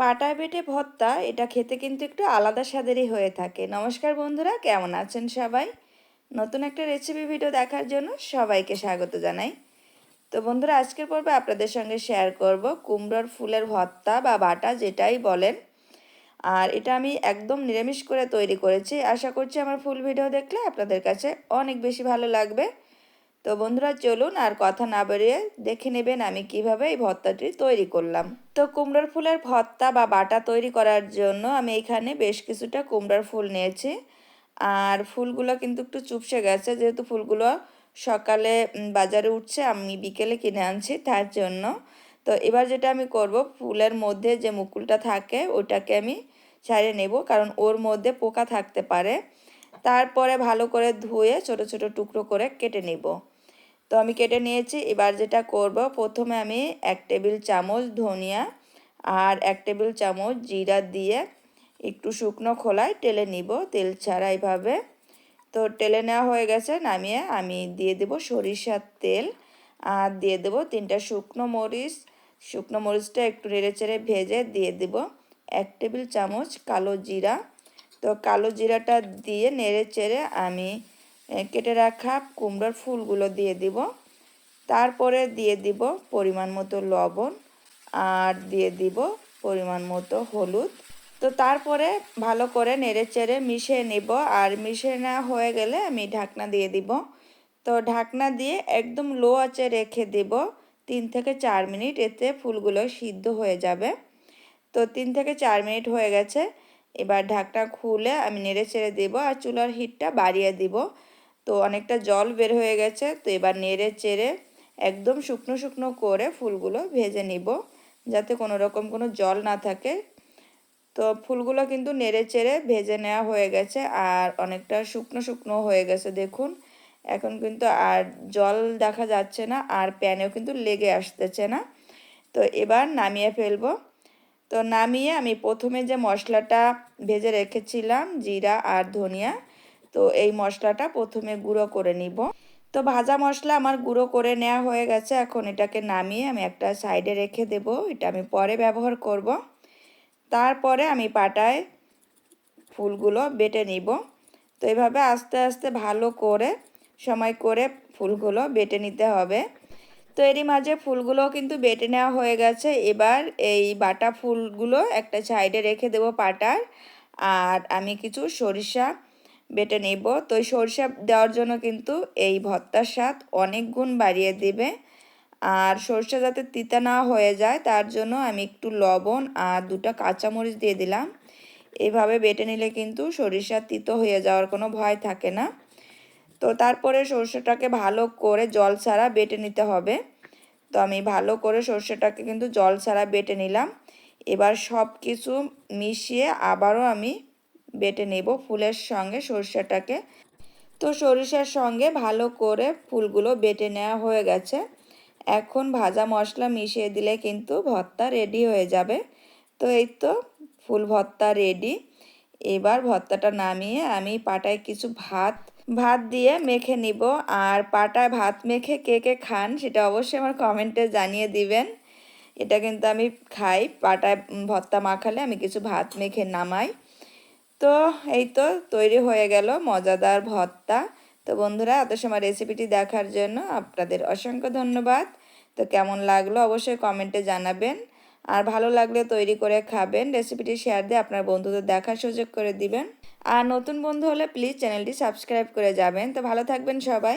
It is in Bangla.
পাটায় বেটে ভর্তা, এটা খেতে কিন্তু একটু আলাদা স্বাদেরই হয়ে থাকে। নমস্কার বন্ধুরা, কেমন আছেন সবাই? নতুন একটা রেসিপি ভিডিও দেখার জন্য সবাইকে স্বাগত জানাই। তো বন্ধুরা, আজকের পর্বে আপনাদের সঙ্গে শেয়ার করব কুমড়োর ফুলের ভর্তা বা বাটা, যেটাই বলেন। আর এটা আমি একদম নিরামিষ করে তৈরি করেছি। আশা করছি আমার ফুল ভিডিও দেখলে আপনাদের কাছে অনেক বেশি ভালো লাগবে। তো বন্ধুরা, চলুন আর কথা না বেরিয়ে দেখে নেবেন আমি কীভাবে এই ভর্তাটি তৈরি করলাম। তো কুমড়োর ফুলের ভর্তা বা বাটা তৈরি করার জন্য আমি এখানে বেশ কিছুটা কুমড়োর ফুল নিয়েছি। আর ফুলগুলো কিন্তু একটু চুপসে গেছে, যেহেতু ফুলগুলো সকালে বাজারে উঠছে, আমি বিকেলে কিনে আনছি তার জন্য। তো এবার যেটা আমি করব, ফুলের মধ্যে যে মুকুলটা থাকে, ওটাকে আমি ছাড়িয়ে নেব, কারণ ওর মধ্যে পোকা থাকতে পারে। তারপরে ভালো করে ধুয়ে ছোট ছোট টুকরো করে কেটে নিব। তো আমি কেটে নিয়েছি। এবার যেটা করব, প্রথমে আমি এক টেবিল চামচ ধনিয়া আর এক টেবিল চামচ জিরা দিয়ে একটু শুকনো খোলায় টেলে নিব। তেল ছাড়া এইভাবে তো টেলে নেওয়া হয়ে গেছে, নামিয়ে আমি দিয়ে দেব সরিষার তেল আর দিয়ে দেব তিনটা শুকনো মরিচ। শুকনো মরিচটা একটু নেড়ে চেড়ে ভেজে দিয়ে দেব এক টেবিল চামচ কালো জিরা। তো কালো জিরাটা দিয়ে নেড়ে চেড়ে আমি কেটে রাখা কুমড়োর ফুলগুলো দিয়ে দিব। তারপরে দিয়ে দিব পরিমাণ মতো লবণ আর দিয়ে দিব পরিমাণ মতো হলুদ। তো তারপরে ভালো করে নেড়ে চেড়ে মিশিয়ে নিব আর মিশিয়ে না হয়ে গেলে আমি ঢাকনা দিয়ে দিব। তো ঢাকনা দিয়ে একদম লো আঁচে রেখে দেব। তিন থেকে চার মিনিট এতে ফুলগুলো সিদ্ধ হয়ে যাবে। তো তিন থেকে চার মিনিট হয়ে গেছে। এবার ঢাকনা খুলে আমি নেড়ে চেড়ে দেবো আর চুলার হিটটা বাড়িয়ে দিব। তো অনেকটা জল বের হয়ে গেছে, তো এবার নেড়ে চেড়ে একদম শুকনো শুকনো করে ফুলগুলো ভেজে নিব, যাতে কোনো রকম কোনো জল না থাকে। তো ফুলগুলো কিন্তু নেড়ে চেড়ে ভেজে নেওয়া হয়ে গেছে, আর অনেকটা শুকনো শুকনো হয়ে গেছে, দেখুন। এখন কিন্তু আর জল দেখা যাচ্ছে না, আর প্যানেও কিন্তু লেগে আসতেছে না। তো এবার নামিয়ে ফেলব। তো নামিয়ে আমি প্রথমে যে মশলাটা ভেজে রেখেছিলাম, জিরা আর ধনিয়া তো এই মশলাটা প্রথমে গুঁড়ো করে নিব। তো ভাজা মশলা আমার গুঁড়ো করে নেওয়া হয়ে গেছে, এখন এটাকে নামিয়ে আমি একটা সাইডে রেখে দেব, এটা আমি পরে ব্যবহার করব। তারপরে আমি পাটায় ফুলগুলো বেটে নিব। তো এভাবে আস্তে আস্তে ভালো করে, সময় করে ফুলগুলো বেটে নিতে হবে। তো এরই মাঝে ফুলগুলো কিন্তু বেটে নেওয়া হয়ে গেছে, এবার এই বাটা ফুলগুলো একটা সাইডে রেখে দেব পাটার। আর আমি কিছু সরিষা বেটে নেব। তো সরিষা দেওয়ার জন্য কিন্তু এই ভর্তার স্বাদ অনেক গুণ বাড়িয়ে দেবে। আর সরষা যাতে তিতা না হয়ে যায়, তার জন্য আমি একটু লবণ আর দুটা কাঁচামরিচ দিয়ে দিলাম। এভাবে বেটে নিলে কিন্তু সরিষা তিতো হয়ে যাওয়ার কোনো ভয় থাকে না। তো তারপরে সর্ষেটাকে ভালো করে জল ছাড়া বেটে নিতে হবে। তো আমি ভালো করে সর্ষেটাকে কিন্তু জল ছাড়া বেটে নিলাম। এবার সব কিছু মিশিয়ে আবারও আমি বেটে নেব ফুলের সঙ্গে সর্ষেটাকে। তো সরিষার সঙ্গে ভালো করে ফুলগুলো বেটে নেওয়া হয়ে গেছে। এখন ভাজা মশলা মিশিয়ে দিলে কিন্তু ভর্তা রেডি হয়ে যাবে। তো এই তো ফুল ভর্তা রেডি এবার ভর্তাটা নামিয়ে আমি পাটায় কিছু ভাত ভাত দিয়ে মেখে নিব। আর পাটায় ভাত মেখে কে কে খান সেটা অবশ্যই আমার কমেন্টে জানিয়ে দিবেন। এটা কিন্তু আমি খাই। পাটায় ভর্তা মাখালে আমি কিছু ভাত মেখে নামাই। তো এই তো তৈরি হয়ে গেল মজাদার ভর্তা। তো বন্ধুরা এত সময় রেসিপিটি দেখার জন্য আপনাদের অসংখ্য ধন্যবাদ। তো কেমন লাগল অবশ্যই কমেন্টে জানাবেন। আর ভালো লাগলে তৈরি করে খাবেন রেসিপিটি শেয়ার দিয়ে আপনার বন্ধুদের দেখার সুযোগ করে দিবেন। আর নতুন বন্ধু হলে প্লিজ চ্যানেলটি সাবস্ক্রাইব করে যাবেন। তো ভালো থাকবেন সবাই।